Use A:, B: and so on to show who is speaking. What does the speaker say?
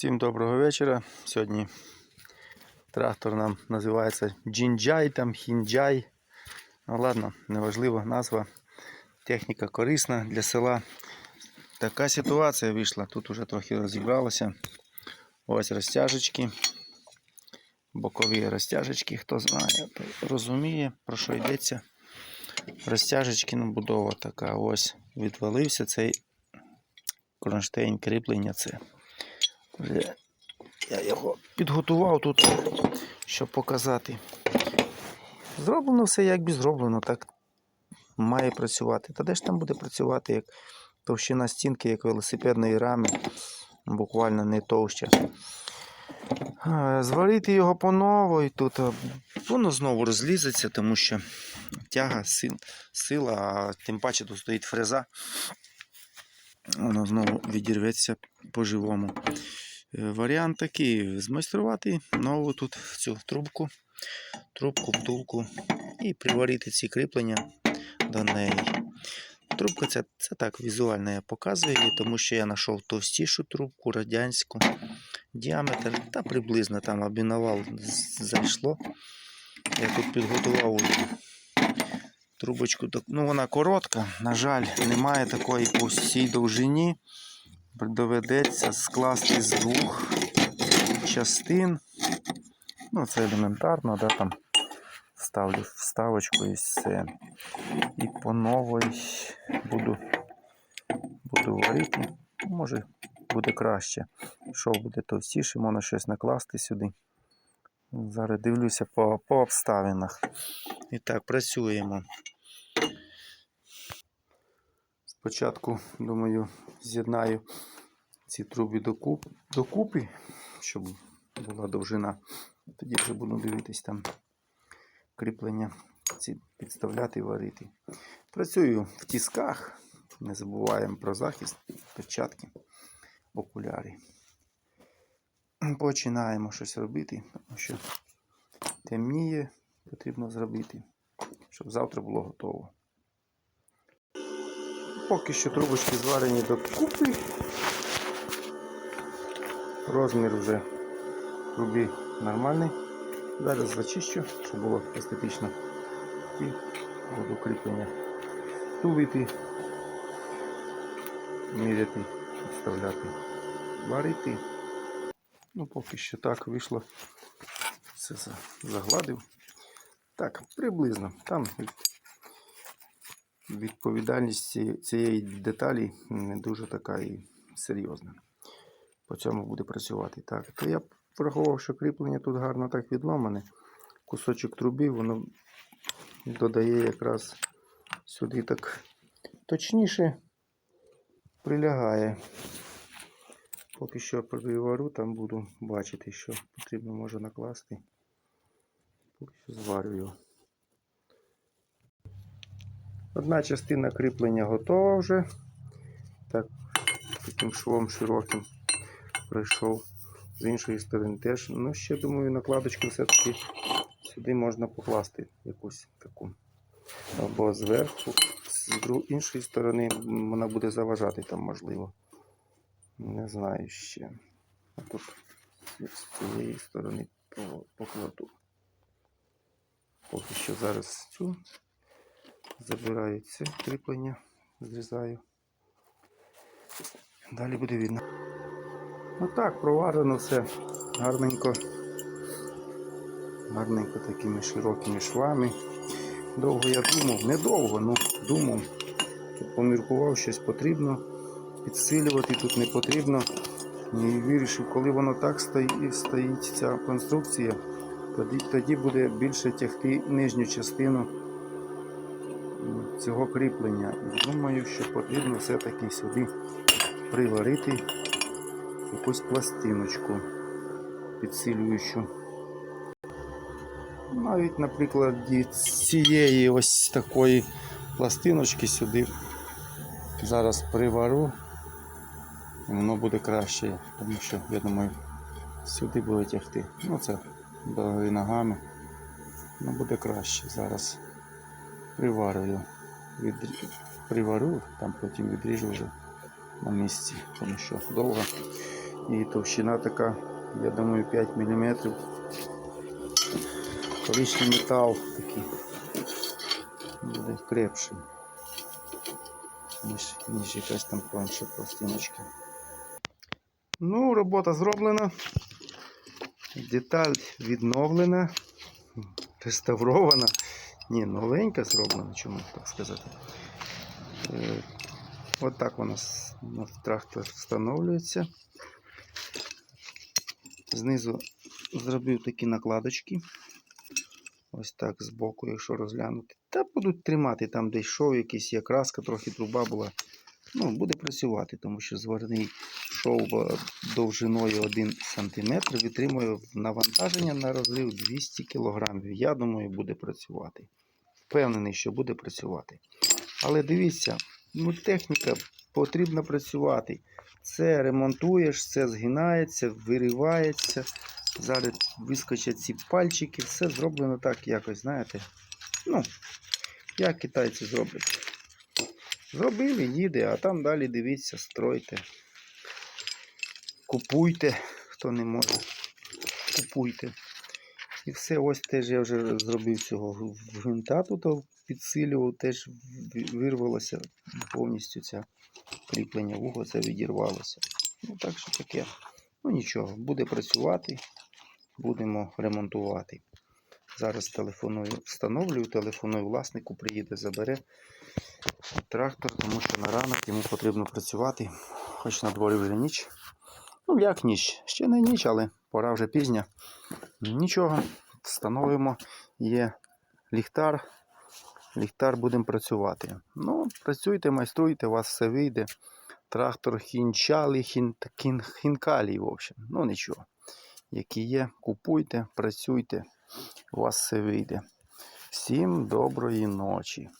A: Всім доброго вечора. Сьогодні трактор нам називається Джінджай, там Хінджай. Ну ладно, неважливо, назва. Техніка корисна для села. Така ситуація вийшла. Тут вже трохи розібралося. Ось розтяжечки. Бокові розтяжечки, хто знає, розуміє, про що йдеться. Розтяжечки, ну, будова така. Ось відвалився цей кронштейн кріплення. Це. Я його підготував тут, щоб показати. Зроблено все якби зроблено, так має працювати. Та де ж там буде працювати, як товщина стінки, як велосипедної рами, буквально не товща. Зварити його по новій тут воно знову розлізеться, тому що тяга, сила, а тим паче тут стоїть фреза. Воно знову відірветься по-живому. Е, Варіант такий: змайструвати нову тут цю трубку, трубку, втулку і приварити ці кріплення до неї. Трубка це, це так візуально я показую, тому що я знайшов товстішу трубку, радянську, діаметр та приблизно там обінувал зайшло. Я тут підготував трубочку, ну вона коротка, на жаль, немає такої по всій довжині доведеться скласти з двох частин. Ну, це елементарно, да, там ставлю вставочку і все. І по новій буду, буду варити. Може буде краще. Шов буде товстіше, можна щось накласти сюди. Зараз дивлюся по, по обставинах. І так, працюємо. Спочатку, думаю, з'єднаю ці труби докуп, докупи, щоб була довжина. Тоді вже буду дивитись там кріплення, ці підставляти і варити. Працюю в тісках, не забуваємо про захист, перчатки, окуляри. Починаємо щось робити, тому що темніє, потрібно зробити, щоб завтра було готово. Поки що трубочки зварені до купи. Розмір вже труби нормальний. Зараз зачищу, щоб було естетично. І буду кріплення тулити, міряти, вставляти, варити. Ну, поки що так вийшло. Все загладив. Так, приблизно. Там відповідальність цієї деталі не дуже така і серйозна. По цьому буде працювати. Так, то я врахував, що кріплення тут гарно так відломане. Кусочок труби, воно додає якраз сюди так точніше прилягає. Поки що привару, там буду бачити, що потрібно може накласти. Поки що зварю його. Одна частина кріплення готова вже. Так, таким швом широким пройшов. З іншої сторони теж. Ну, ще думаю, накладочку все-таки сюди можна покласти якусь таку. Або зверху, з іншої сторони вона буде заважати там, можливо. Не знаю ще. А тут з цієї сторони покладу. Поки що зараз цю забираю це кріплення, зрізаю. Далі буде видно. Ну так, проварено все гарненько. Гарненько такими широкими швами. Довго я думав, недовго, ну думав. Тут поміркував, щось потрібно. Підсилювати тут не потрібно. І вирішив, коли воно так стоїть, стоїть ця конструкція, тоді, тоді буде більше тягти нижню частину цього кріплення. Думаю, що потрібно все-таки сюди приварити якусь пластиночку підсилюючу. Навіть, наприклад, цієї ось такої пластиночки сюди зараз привару, і воно буде краще, тому що, я думаю, сюди буде тягти. Ну, це догори ногами. Ну, буде краще. Зараз приварю. Приварю, там потім відріжу вже на місці, тому що довго І товщина така, я думаю, 5 мм. Колишній метал такий буде крепший, ніж, ніж якась там тонша пластиночка. Ну, робота зроблена. Деталь відновлена, реставрована. Ні, новенька зроблена, чому так сказати. Е, От так вона на трактор встановлюється. Знизу зробив такі накладочки. Ось так збоку, якщо розглянути. Та будуть тримати там, де йшов якийсь є краска, трохи труба була. Ну, буде працювати, тому що зварний шов е, довжиною 1 см витримує навантаження на розрив 200 кг. Я думаю, буде працювати. Впевнений, що буде працювати. Але дивіться, ну, техніка потрібно працювати. Це ремонтуєш, це згинається, виривається. Зараз вискочать ці пальчики. Все зроблено так якось, знаєте. Ну, як китайці зроблять. Зробили, їде, а там далі дивіться, стройте. Купуйте, хто не може. Купуйте. І все, ось теж я вже зробив цього гвинта тут підсилював, теж вирвалося повністю ця кріплення вуха, це відірвалося. Ну так що таке. Ну нічого, буде працювати, будемо ремонтувати. Зараз телефоную, встановлюю, телефоную власнику, приїде, забере трактор, тому що на ранок йому потрібно працювати, хоч на дворі вже ніч. Ну, як ніч? Ще не ніч, але пора вже пізня. Нічого, встановимо. Є ліхтар. Ліхтар будемо працювати. Ну, працюйте, майструйте, у вас все вийде. Трактор хінчалі, хін, хін, хінкалі, в общем. Ну нічого. Які є, купуйте, працюйте, у вас все вийде. Всім доброї ночі.